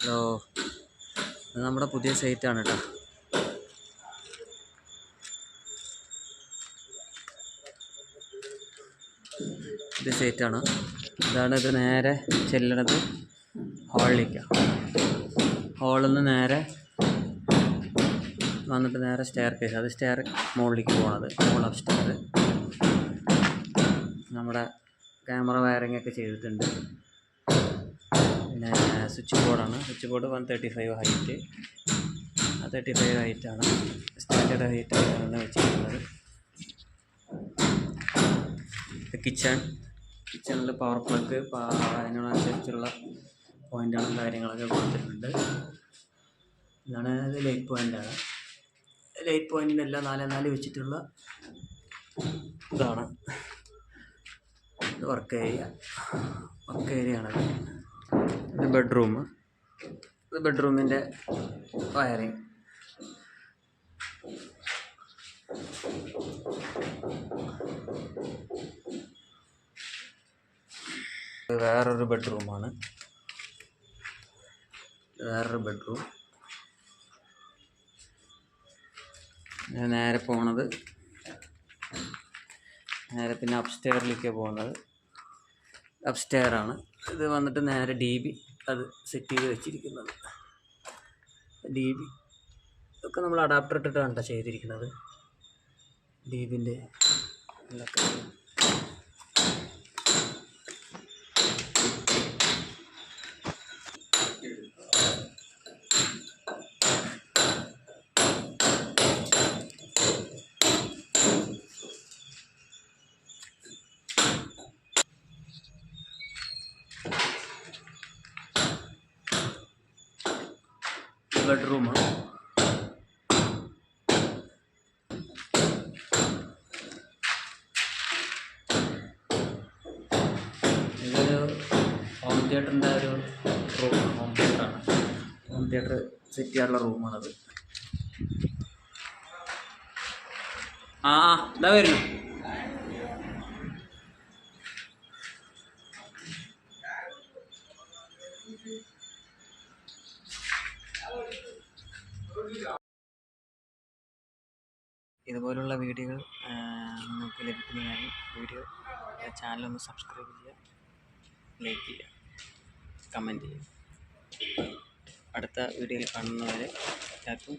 Hello. ഇത് നമ്മുടെ പുതിയ സൈറ്റാണ് കേട്ടോ. പുതിയ ആണ്. ഇതാണ് ഇത് നേരെ ചെല്ലണത്. ഹാളിലേക്കാണ് ഹാളിൽ നിന്ന് നേരെ വന്നിട്ട് നേരെ സ്റ്റെയർ കേസ് അത് സ്റ്റെയർ മുകളിലേക്ക് പോകണത് മുകൾ അപ്പ് സ്റ്റെയർ നമ്മുടെ ക്യാമറ വയറിംഗ് ഒക്കെ ചെയ്തിട്ടുണ്ട്. പിന്നെ സ്വിച്ച് ബോർഡാണ് switch board one thirty five height ആ തേർട്ടി ഫൈവ് ഹൈറ്റാണ് സ്റ്റാൻഡേർഡ് ഹൈറ്റ് ആണ് വെച്ചിരിക്കുന്നത്. കിച്ചൺ കിച്ചണിൽ പവർ പ്ലഗ് അതിനനുസരിച്ചുള്ള പോയിന്റുകളും കാര്യങ്ങളൊക്കെ കൊടുത്തിട്ടുണ്ട്. ഇതാണ് ഇത് ലൈറ്റ് പോയിന്റാണ് ലൈറ്റ് പോയിന്റിനെല്ലാം നാല് നാല് വെച്ചിട്ടുള്ള ഇതാണ്. ഇത് വർക്ക് ഏരിയ വർക്ക് ഏരിയ ആണ് ഇത് ബെഡ്റൂം ഇത് ബെഡ്റൂമിന്റെ വയറിങ് വേറൊരു ബെഡ്റൂമാണ് വേറൊരു ബെഡ്റൂം ഞാൻ നേരെ പോണത് നേരെ പിന്നെ അപ്സ്റ്റെയറിലേക്ക് പോകുന്നത് അപ്സ്റ്റെയറാണ് ഇത് വന്നിട്ട് നേരെ ഡി ബി അത് സെറ്റ് ചെയ്ത് വെച്ചിരിക്കുന്നത്. ഡി ബി ഇതൊക്കെ നമ്മൾ അഡാപ്റ്റർ ഇട്ടിട്ടാണ് കേട്ടോ ചെയ്തിരിക്കുന്നത്. ബിന്റെ ബെഡ്റൂമാണ്. ഇതൊരു ഹോം തിയേറ്ററിന്റെ ഒരു റൂമാണ് ഹോം തിയേറ്ററാണ്. ഹോം തിയേറ്റർ സെറ്റ് ചെയ്യാനുള്ള റൂമാണത്. ആ ഇതാ വരുന്നു. ഇതുപോലുള്ള വീഡിയോകൾ നിങ്ങൾക്ക് ലഭിക്കുന്നതിനായി വീഡിയോ ചാനലൊന്ന് സബ്സ്ക്രൈബ് ചെയ്യുക ലൈക്ക് ചെയ്യുക കമന്റ് ചെയ്യുക. അടുത്ത വീഡിയോയിൽ കാണുന്നവരെ എല്ലാവർക്കും